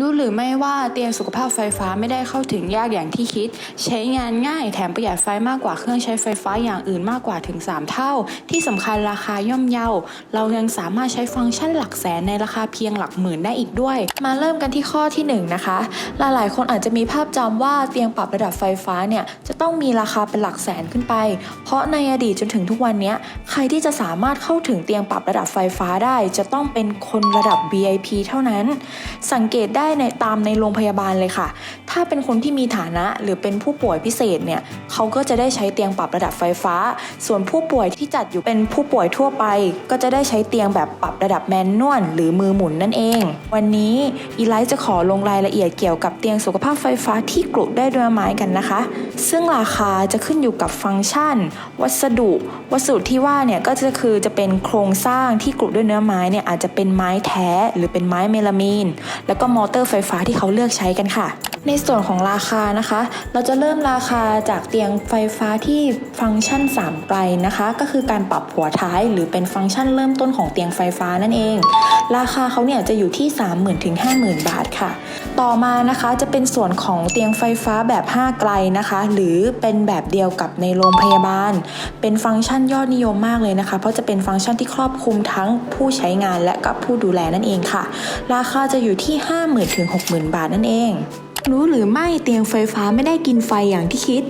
รู้หรือไม่ว่าเตียงสุขภาพไฟฟ้าไม่ได้เข้าถึงยากอย่างที่คิด ใช้งานง่ายแถมประหยัดไฟมากกว่าเครื่องใช้ไฟฟ้าอย่างอื่นมากกว่าถึง 3 เท่า ที่สำคัญราคาย่อมเยา เรายังสามารถใช้ฟังก์ชันหลักแสนในราคาเพียงหลักหมื่นได้อีกด้วย มาเริ่มกันที่ข้อที่ 1 นะคะ หลายๆ คนอาจจะมีภาพจำว่าเตียงปรับระดับไฟฟ้าเนี่ยจะต้องมีราคาเป็นหลักแสนขึ้นไป เพราะในอดีตจนถึงทุกวันนี้ใครที่จะสามารถเข้าถึงเตียงปรับระดับไฟฟ้าได้ จะต้องเป็นคนระดับ VIP เท่านั้น สังเกตได้ในตามในโรงพยาบาลเลยค่ะ ถ้าเป็นคนที่มีฐานะหรือเป็นผู้ป่วยพิเศษเนี่ยเขาก็จะได้ใช้เตียงปรับระดับไฟฟ้า ส่วนผู้ป่วยที่จัดอยู่เป็นผู้ป่วยทั่วไป ก็จะได้ใช้เตียงแบบปรับระดับแมนนวลหรือมือหมุนนั่นเอง วันนี้อีไลท์จะขอลงรายละเอียดเกี่ยวกับเตียงสุขภาพไฟฟ้าที่กรุได้ด้วยไม้กันนะคะ ซึ่งราคาจะขึ้นอยู่กับฟังก์ชัน วัสดุ วัสดุที่ว่าเนี่ยก็จะคือจะเป็นโครงสร้างที่กรุด้วยเนื้อไม้เนี่ยอาจจะเป็นไม้แท้หรือเป็นไม้เมลามีน แล้วก็มอเตอร์เตอร์ไฟฟ้าที่เขาเลือกใช้กันค่ะ ในส่วนของราคานะคะ เราจะเริ่มราคาจากเตียงไฟฟ้าที่ฟังก์ชัน 3 ไกลนะคะ ก็คือการปรับหัวท้ายหรือเป็นฟังก์ชันเริ่มต้นของเตียงไฟฟ้านั่นเอง ราคาเขาเนี่ยจะอยู่ที่ 30,000ถึง50,000 บาทค่ะ ต่อมานะคะจะเป็นส่วนของเตียงไฟฟ้าแบบ 5 ไกลนะคะ หรือเป็นแบบเดียวกับในโรงพยาบาล เป็นฟังก์ชันยอดนิยมมากเลยนะคะ เพราะจะเป็นฟังก์ชันที่ครอบคลุมทั้งผู้ใช้งานและกับผู้ดูแลนั่นเองค่ะ ราคาจะอยู่ที่ 50,000ถึง60,000 บาทนั่นเอง รู้หรือไม่เตียงไฟฟ้าไม่ได้กินไฟอย่างที่คิด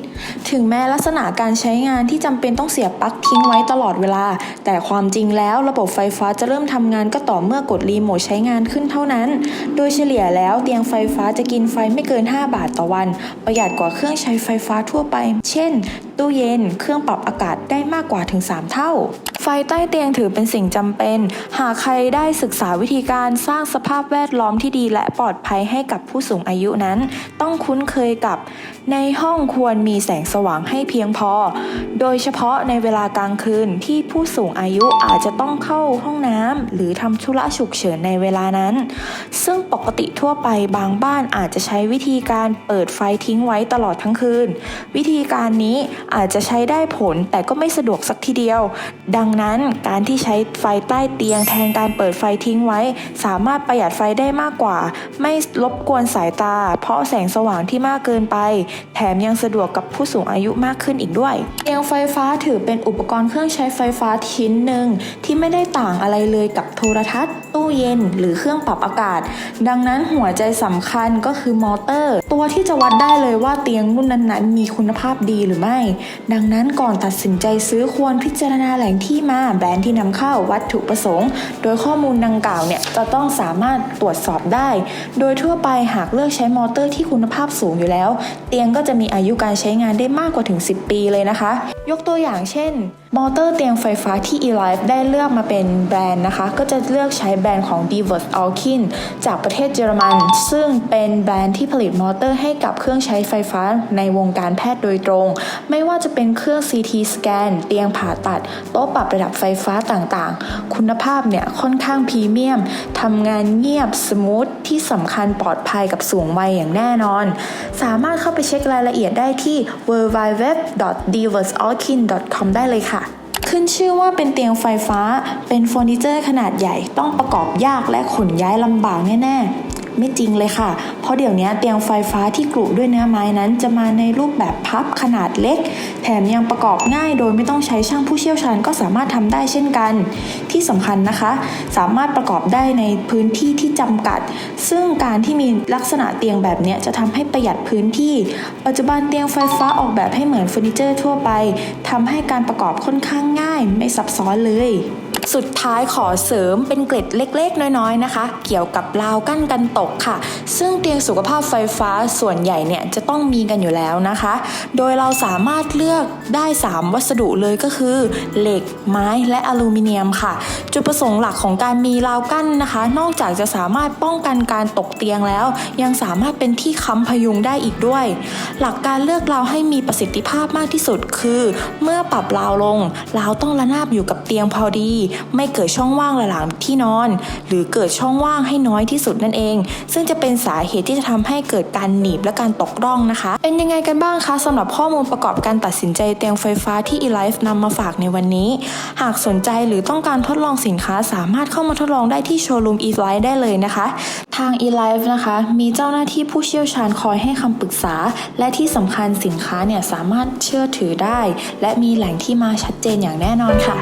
ถึงแม้ลักษณะการใช้งานที่จำเป็นต้องเสียบปลั๊กทิ้งไว้ตลอดเวลา แต่ความจริงแล้วระบบไฟฟ้าจะเริ่มทำงานก็ต่อเมื่อกดรีโมทใช้งานขึ้นเท่านั้น โดยเฉลี่ยแล้วเตียงไฟฟ้าจะกินไฟไม่เกิน 5 บาทต่อวัน ประหยัดกว่าเครื่องใช้ไฟฟ้าทั่วไป เช่น ตู้เย็น เครื่องปรับอากาศได้มากกว่าถึง 3 เท่า ฟใต้เตียงถือเป็นสิ่งจำเป็น หากใครได้ศึกษาวิธีการสร้างสภาพแวดล้อมที่ดีและปลอดภัยให้กับผู้สูงอายุนั้น ต้องคุ้นเคยกับ ในห้องควรมีแสงสว่างให้เพียงพอ โดยเฉพาะในเวลากลางคืนที่ผู้สูงอายุอาจจะต้องเข้าห้องน้ำหรือทำธุระฉุกเฉินในเวลานั้น ซึ่งปกติทั่วไปบางบ้านอาจจะใช้วิธีการเปิดไฟทิ้งไว้ตลอดทั้งคืน วิธีการนี้อาจจะใช้ได้ผลแต่ก็ไม่สะดวกสักทีเดียว ดังนั้นการที่ใช้ไฟใต้เตียงแทนการเปิดไฟทิ้งไว้ สามารถประหยัดไฟได้มากกว่า ไม่รบกวนสายตา เพราะแสงสว่างที่มากเกินไปแถมยังสะดวกกับผู้สูงอายุมากขึ้นอีกด้วย เตียงไฟฟ้าถือเป็นอุปกรณ์เครื่องใช้ไฟฟ้าชิ้นหนึ่งที่ไม่ได้ต่างอะไรเลยกับโทรทัศน์ ตู้เย็น หรือเครื่องปรับอากาศ ดังนั้นหัวใจสำคัญก็คือมอเตอร์ ตัวที่จะวัดได้เลยว่าเตียงรุ่นนั้นๆ มีคุณภาพดีหรือไม่ ดังนั้นก่อนตัดสินใจซื้อควรพิจารณาแหล่งที่มาแบรนด์ที่นำเข้าวัตถุประสงค์ โดยข้อมูลดังกล่าวเนี่ยจะต้องสามารถตรวจสอบได้ โดยทั่วไปหากเลือกใช้มอเตอร์ที่คุณภาพสูงอยู่แล้ว เตียงก็จะมีอายุการใช้งานได้มากกว่าถึง 10 ปีเลยนะคะ ยกตัวอย่างเช่นมอเตอร์เตียงไฟฟ้าที่ eLife ได้เลือกมาเป็นแบรนด์นะคะ ก็จะเลือกใช้แบรนด์ของ d i v e r s Alkin จากประเทศเยอรมัน ซึ่งเป็นแบรนด์ที่ผลิตมอเตอร์ให้กับเครื่องใช้ไฟฟ้าในวงการแพทย์โดยตรง ไม่ว่าจะเป็นเครื่อง CT สแกนเตียงผ่าตัด โต๊ะปรับระดับไฟฟ้าต่างๆ คุณภาพเนี่ยค่อนข้างพรีเมียมทำงานเงียบสมูทที่สำคัญปลอดภัยกับสูงวัยอย่างแน่นอน สามารถเข้าไปเช็ครายละเอียดได้ที่ www.diversalkin.com ได้เลยค่ะ ขึ้นชื่อว่าเป็นเตียงไฟฟ้า เป็นเฟอร์นิเจอร์ขนาดใหญ่ ต้องประกอบยากและขนย้ายลำบากแน่ๆ ไม่จริงเลยค่ะ เพราะเดี๋ยวนี้เตียงไฟฟ้าที่กรุด้วยเนื้อไม้นั้น จะมาในรูปแบบพับขนาดเล็ก แถมยังประกอบง่ายโดยไม่ต้องใช้ช่างผู้เชี่ยวชาญก็สามารถทำได้เช่นกัน ที่สำคัญนะคะ สามารถประกอบได้ในพื้นที่ที่จำกัด ซึ่งการที่มีลักษณะเตียงแบบนี้จะทำให้ประหยัดพื้นที่ ปัจจุบันเตียงไฟฟ้าออกแบบให้เหมือนเฟอร์นิเจอร์ทั่วไปทำให้การประกอบค่อนข้างง่าย ไม่ซับซ้อนเลย สุดท้ายขอเสริมเป็นเกร็ดเล็ก ๆ น้อยๆนะคะ เกี่ยวกับราวกั้นกันตกค่ะ ซึ่งเตียงสุขภาพไฟฟ้าส่วนใหญ่เนี่ยจะต้องมีกันอยู่แล้วนะคะ โดยเราสามารถเลือกได้ 3 วัสดุเลยก็คือ เหล็กไม้และอลูมิเนียมค่ะ จุดประสงค์หลักของการมีราวกั้นนะคะ นอกจากจะสามารถป้องกันการตกเตียงแล้ว ยังสามารถเป็นที่ค้ำพยุงได้อีกด้วย หลักการเลือกราวให้มีประสิทธิภาพมากที่สุดคือ เมื่อปรับราวลงราวต้องระนาบอยู่กับเตียงพอดีไม่เกิดช่องว่างระหว่างที่นอน หรือเกิดช่องว่างให้น้อยที่สุดนั่นเอง ซึ่งจะเป็นสาเหตุที่จะทำให้เกิดการหนีบและการตกร่องนะคะ เป็นยังไงกันบ้างคะสำหรับข้อมูลประกอบการตัดสินใจเตียงไฟฟ้าที่ eLife นำมาฝากในวันนี้ หากสนใจหรือต้องการทดลองสินค้าสามารถเข้ามาทดลองได้ที่โชว์รูม eLife ได้เลยนะคะ ทาง eLife นะคะ มีเจ้าหน้าที่ผู้เชี่ยวชาญคอยให้คำปรึกษา และที่สำคัญสินค้าเนี่ยสามารถเชื่อถือได้ และมีแหล่งที่มาชัดเจนอย่างแน่นอนค่ะ